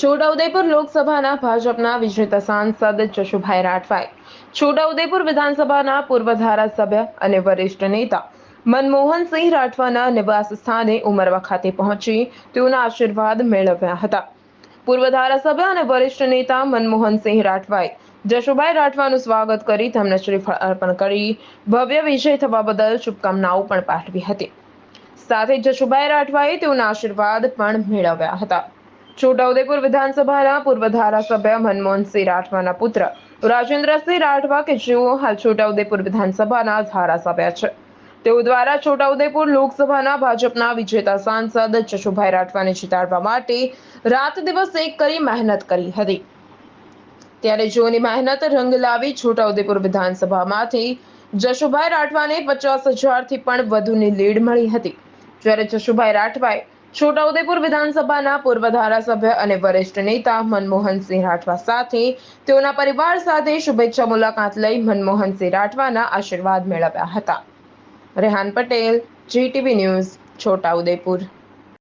છોટાઉદેપુર લોકસભાના ભાજપના વિજેતા સાંસદ જશુભાઈ રાઠવાએ છોટાઉદેપુર વિધાનસભાના પૂર્વ ધારાસભ્ય અને વરિષ્ઠ નેતા મનમોહનસિંહ રાઠવાના નિવાસ સ્થાને ઉમરવા ખાતે પહોંચી તેઓના આશીર્વાદ મેળવ્યા હતા. પૂર્વ ધારાસભ્ય અને વરિષ્ઠ નેતા મનમોહનસિંહ રાઠવાએ જશુભાઈ રાઠવાનું સ્વાગત કરી તેમને શ્રીફળ અર્પણ કરી, ભવ્ય વિજય થવા બદલ શુભકામનાઓ પણ પાઠવી હતી. સાથે જશુભાઈ રાઠવાએ તેઓના આશીર્વાદ પણ મેળવ્યા હતા. છોટાઉદેપુર વિધાનસભાના પૂર્વ ધારાસભ્ય મનમોહનસિંહ રાઠવાના પુત્ર રાજેન્દ્રસિંહ રાઠવા કે જેઓ હાલ છોટાઉદેપુર વિધાનસભાના ધારાસભ્ય છે. તેઓ દ્વારા છોટાઉદેપુર લોકસભાના ભાજપના વિજેતા સાંસદ જશુભાઈ રાઠવાને જીતાડવા માટે રાત દિવસ એક કરી મહેનત કરી હતી. ત્યારે જેઓની મહેનત રંગ લાવી છોટાઉદેપુર વિધાનસભામાંથી જશુભાઈ રાઠવાને પચાસ હજારથી પણ વધુની લીડ મળી હતી. જ્યારે જશુભાઈ રાઠવાએ છોટાઉદેપુર વિધાનસભાના પૂર્વ ધારાસભ્ય અને વરિષ્ઠ નેતા મનમોહનસિંહ રાઠવા સાથે તેઓના પરિવાર સાથે શુભેચ્છા મુલાકાત લઈ મનમોહનસિંહ રાઠવાના આશીર્વાદ મેળવ્યા હતા. Rehan Patel, GTV news, Chhota Udepur.